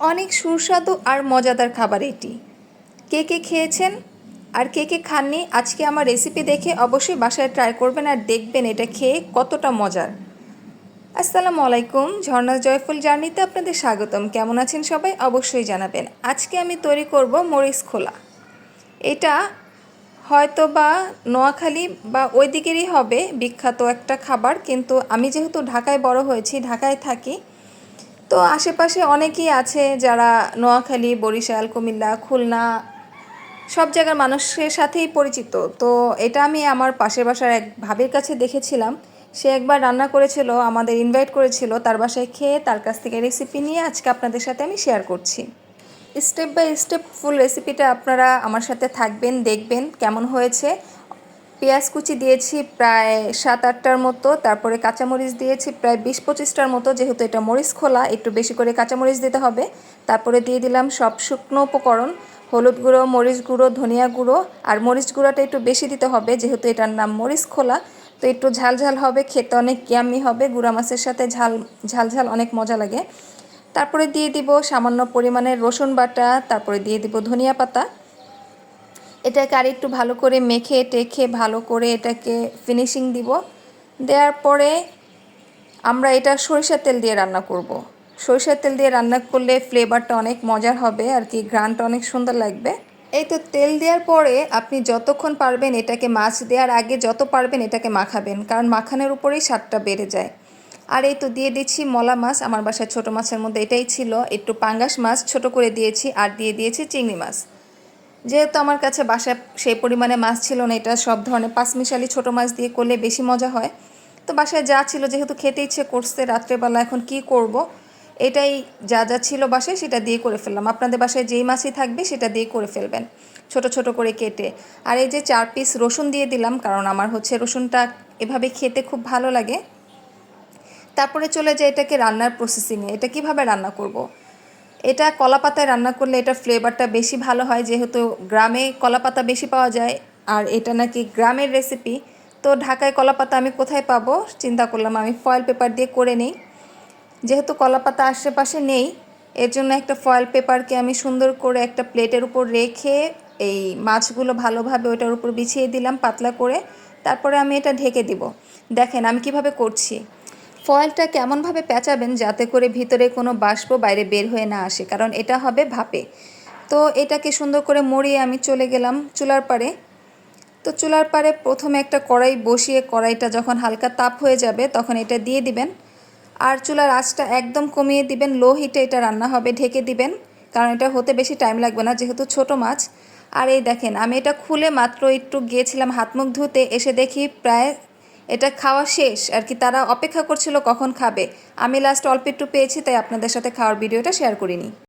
অনেক সুস্বাদু আর মজাদার খাবার এটি। কে কে খেয়েছেন আর কে কে খাননি আজকে আমার রেসিপি দেখে অবশ্যই বাসায় ট্রাই করবেন আর দেখবেন এটা খেয়ে কতটা মজার। আসসালামু আলাইকুম, ঝর্ণা জয়ফুল জার্নিতে আপনাদের স্বাগতম। কেমন আছেন সবাই? অবশ্যই জানাবেন। আজকে আমি তৈরি করব মরিচ খোলা। এটা হয়তো বা নোয়াখালী বা ওই দিকেরই হবে, বিখ্যাত একটা খাবার। কিন্তু আমি যেহেতু ঢাকায় বড় হয়েছি, ঢাকায় থাকি তো আশেপাশে অনেকেই আছে যারা নোয়াখালী, বরিশাল, কুমিল্লা, খুলনা, সব জায়গার মানুষের সাথেই পরিচিত। তো এটা আমি আমার পাশের বাসার এক ভাবির কাছে দেখেছিলাম। সে একবার রান্না করেছিল, আমাদের ইনভাইট করেছিল, তার বাসায় খেয়ে তার কাছ থেকে রেসিপি নিয়ে আজকে আপনাদের সাথে আমি শেয়ার করছি। স্টেপ বাই স্টেপ ফুল রেসিপিটা আপনারা আমার সাথে থাকবেন, দেখবেন কেমন হয়েছে। পেঁয়াজ কুচি দিয়েছি প্রায় সাত, আটটার মতো, তারপরে কাঁচামরিচ দিয়েছি প্রায় বিশ, পঁচিশটার মতো, যেহেতু এটা মরিচ খোলা, একটু বেশি করে কাঁচামরিচ দিতে হবে। তারপরে দিয়ে দিলাম সব শুকনো উপকরণ, হলুদ গুঁড়ো, মরিচ গুঁড়ো, ধনিয়া গুঁড়ো, আর মরিচ গুঁড়োটা একটু বেশি দিতে হবে, যেহেতু এটার নাম মরিচ খোলা, তো একটু ঝাল ঝাল হবে, খেতে অনেক ইয়ামি হবে, গুঁড়া মাছের সাথে ঝাল ঝাল ঝাল অনেক মজা লাগে। তারপরে দিয়ে দিব সামান্য পরিমাণের রসুন বাটা, তারপরে দিয়ে দিব ধনিয়া পাতা। এটাকে আর একটু ভালো করে মেখে টেখে ভালো করে এটাকে ফিনিশিং দিব। দেওয়ার পরে আমরা এটা সরিষার তেল দিয়ে রান্না করব। সরিষার তেল দিয়ে রান্না করলে ফ্লেভারটা অনেক মজার হবে, আর কি গ্রানটা অনেক সুন্দর লাগবে। এই তো তেল দেওয়ার পরে আপনি যতক্ষণ পারবেন এটাকে মাছ দেওয়ার আগে যত পারবেন এটাকে মাখাবেন, কারণ মাখানোর উপরেই স্বাদটা বেড়ে যায়। আর এই তো দিয়ে দিচ্ছি মলা মাছ, আমার বাসায় ছোটো মাছের মধ্যে এটাই ছিল। একটু পাঙ্গাস মাছ ছোট করে দিয়েছি, আর দিয়ে দিয়েছি চিংড়ি মাছ। যেহেতু আমার কাছে বাসায় সেই পরিমাণে মাছ ছিল না, এটা সব ধরনের পাঁচমিশালি ছোটো মাছ দিয়ে করলে বেশি মজা হয়। তো বাসায় যা ছিল, যেহেতু খেতে ইচ্ছে করছে, রাত্রেবেলা এখন কি করব। এটাই যা যা ছিল বাসায় সেটা দিয়ে করে ফেললাম। আপনাদের বাসায় যেই মাছই থাকবে সেটা দিয়ে করে ফেলবেন, ছোট ছোট করে কেটে। আর এই যে চার পিস রসুন দিয়ে দিলাম, কারণ আমার হচ্ছে রসুনটা এভাবে খেতে খুব ভালো লাগে। তারপরে চলে যায় এটাকে রান্নার প্রসেসিংয়ে এটা কীভাবে রান্না করব। এটা কলা পাতায় রান্না করলে এটা ফ্লেভারটা বেশি ভালো হয়, যেহেতু গ্রামে কলা পাতা বেশি পাওয়া যায়। আর এটা নাকি গ্রামের রেসিপি তো ঢাকায় কলা পাতা আমি কোথায় পাবো? চিন্তা করলাম আমি ফয়েল পেপার দিয়ে করে নিই। যেহেতু কলা পাতা আশেপাশে নেই, এর জন্য একটা ফয়েল পেপারকে আমি সুন্দর করে একটা প্লেটের উপর রেখে এই মাছগুলো ভালোভাবে ওটার উপর বিছিয়ে দিলাম পাতলা করে। তারপরে আমি এটা ঢেকে দিব। দেখেন আমি কীভাবে করছি। ফয়েলটা কেমনভাবে পেঁচাবেন যাতে করে ভিতরে কোনো বাষ্প বাইরে বের হয়ে না আসে, কারণ এটা হবে ভাপে। তো এটাকে সুন্দর করে মরিয়ে আমি চলে গেলাম চুলার পাড়ে। তো চুলার পাড়ে প্রথমে একটা কড়াই বসিয়ে কড়াইটা যখন হালকা তাপ হয়ে যাবে তখন এটা দিয়ে দিবেন। আর চুলার আঁচটা একদম কমিয়ে দিবেন, লো হিটে এটা রান্না হবে, ঢেকে দিবেন, কারণ এটা হতে বেশি টাইম লাগবে না যেহেতু ছোট মাছ। আর এই দেখেন, আমি এটা খুলে মাত্র একটু গিয়েছিলাম হাত মুখ ধুতে, এসে দেখি প্রায় এটা খাওয়া শেষ, আর কি তারা অপেক্ষা করছিল কখন খাবে। আমি লাস্ট অল্প একটু পেয়েছি, তাই আপনাদের সাথে খাওয়ার ভিডিওটা শেয়ার করিনি।